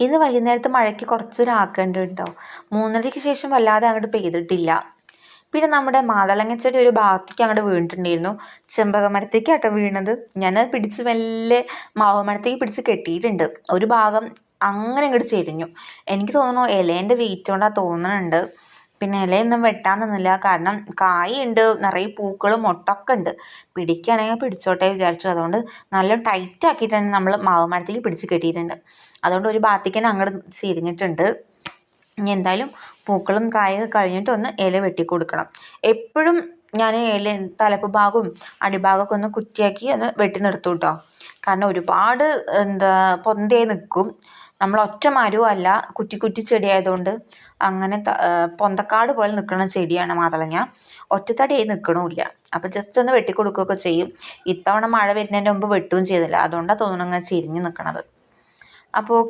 ഇന്ന് വൈകുന്നേരത്തെ മഴയ്ക്ക് കുറച്ചൊരാക്കണ്ട് കേട്ടോ മൂന്നരയ്ക്ക് ശേഷം വല്ലാതെ അങ്ങോട്ട് പെയ്തിട്ടില്ല. പിന്നെ നമ്മുടെ മാതളങ്ങ ചെടി ഒരു ഭാഗത്തേക്ക് അങ്ങോട്ട് വീണിട്ടുണ്ടായിരുന്നു. ചെമ്പക മരത്തേക്ക് കേട്ടോ വീണത്. ഞാൻ പിടിച്ച് മെല്ലെ മാവ് മരത്തേക്ക് പിടിച്ച് കെട്ടിയിട്ടുണ്ട്. ഒരു ഭാഗം അങ്ങനെ ഇങ്ങോട്ട് ചെരിഞ്ഞു. എനിക്ക് തോന്നുന്നു ഇലേന്റെ വെയിറ്റ് കൊണ്ടാണ് തോന്നുന്നുണ്ട് പിന്നെ ഇലയൊന്നും വെട്ടാൻ നിന്നില്ല. കാരണം കായുണ്ട് നിറയെ പൂക്കളും മൊട്ടൊക്കെ ഉണ്ട്. പിടിക്കുകയാണെങ്കിൽ പിടിച്ചോട്ടെ വിചാരിച്ചു. അതുകൊണ്ട് നല്ല ടൈറ്റ് ആക്കിയിട്ട് തന്നെ നമ്മൾ മാവ് മരത്തേക്ക് പിടിച്ച് കെട്ടിയിട്ടുണ്ട്. അതുകൊണ്ട് ഒരു ഭാഗത്തേക്ക് തന്നെ അങ്ങോട്ട് ചെരിഞ്ഞിട്ടുണ്ട്. ഇനി എന്തായാലും പൂക്കളും കായൊക്കെ കഴിഞ്ഞിട്ട് ഒന്ന് ഇല വെട്ടി കൊടുക്കണം എപ്പോഴും ഞാൻ തലപ്പ് ഭാഗവും അടിഭാഗമൊക്കെ ഒന്ന് കുറ്റിയാക്കി ഒന്ന് വെട്ടി നിർത്തും കേട്ടോ കാരണം ഒരുപാട് എന്താ പൊന്തയായി നിൽക്കും നമ്മൾ ഒറ്റ മരവും അല്ല കുറ്റി കുറ്റി ചെടി ആയതുകൊണ്ട് അങ്ങനെ പൊന്തക്കാട് പോലെ നിൽക്കുന്ന ചെടിയാണ് മാതളങ്ങ. ഒറ്റത്തടിയായി നിൽക്കണമില്ല അപ്പോൾ ജസ്റ്റ് ഒന്ന് വെട്ടി കൊടുക്കുകയൊക്കെ ചെയ്യും. ഇത്തവണ മഴ വരുന്നതിന്റെ മുമ്പ് വെട്ടുകയും ചെയ്തില്ല. അതുകൊണ്ടാണ് തോന്നുന്നു അങ്ങനെ ചെരിഞ്ഞ് നിൽക്കണത് അപ്പോൾ